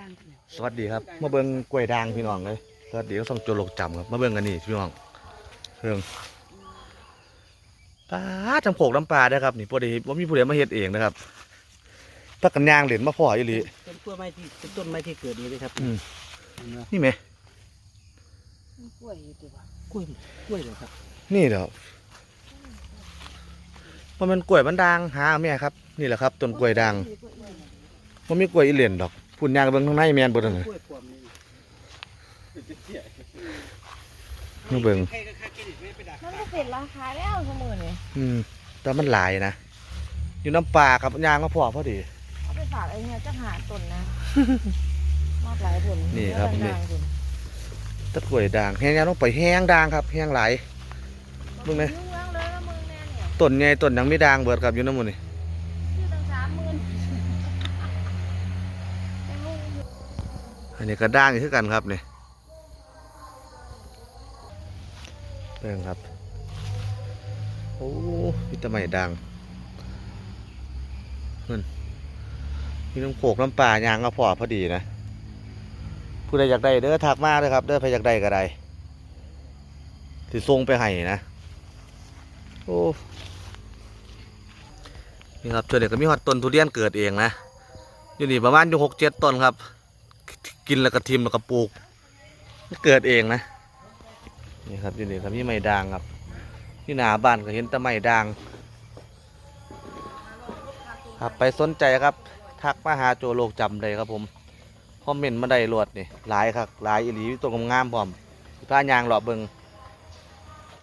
ด่างเนี่ยสวัสดีครับมาเบิ่งกล้วยด่างพี่น้องเลยสวัสดีก็ส่งโจโลกจำครับมาเบิ่งกันนี่พี่น้องเพิ่งปลาจำโขกน้ำปลาได้อครับนี่พอดีว่ามีผู้ใดมาเฮ็ดเองนะครับถ้ากันยางเหรียญมาพ่ออีหลีเป็นต้นไม้ที่เป็นต้นไม้ที่เกิดดีเลยครับอืมเห็นไหมนี่ไหมกล้วยอยู่ดีวะกล้วยกล้วยเลยครับ นี่เดี๋ยวว่ามันกล้วยมันด่างหาแม่ครับ นี่แหละครับต้นกล้วยด่างมันมีกล้วยอีเหรียญดอก พุ่นยางเบิ่งข้างในแม่นบ่นั่นน่ะกล้วยความนี่มาเบิ่งใครก็ค่าเครดิตไม่ไปด่ามันก็เป็นราคาแล้วเสมอเนี่ยอืมแต่มันหลายนะอยู่น้ำปลาครับยางมาพ่อพอดี เอาไปฝากไอ้เนี่ยจะหาตนนะมากหลายผลนี่ครับนี่นี่ ตะกล้วยด่างแห้งยางต้องไปแห้งด่างครับ แห้งหลาย มึมึงงไหมเลยเมืองเลยนะมึงแน่เนี่ยต้นใหญ่ต้นยังไม่ด่างเบิดครับอยู่น้ำมันนี่ ชื่อตั้งสามหมื่นยังลุงอยู่ อันนี้ก็ด่างอีกคือกันครับเนี่เบิ่งครับ โอ้มีแตะไม้ด่างนั่นมีน้ำโขกน้ำปลายางก็พอพอดีนะผู้ใดอยากได้เด้อทักมาเลยครับเด้อใครอยากได้ก็ได้สิส่งไปให้นะ โอ้ นี่ครับเจอเด็กก็มีฮอดต้นทุเรียนเกิดเองนะ อยู่นี่ประมาณอยู่หกเจ็ดต้นครับ กินแล้วก็ทิมแล้วก็ปลูก เกิดเองนะ นี่ครับอยู่นี่ครับนี่ไม้ด่างครับ ที่หนาบ้านก็เห็นแต่ไม้ด่างครับไปสนใจครับ ทักมาหาโจโลกจำเลยครับผมคอมเมนต์มาได้รวดนี่หลายครับหลายอีหลีตัวงามพร้อมผ้ายางหล่อเบิง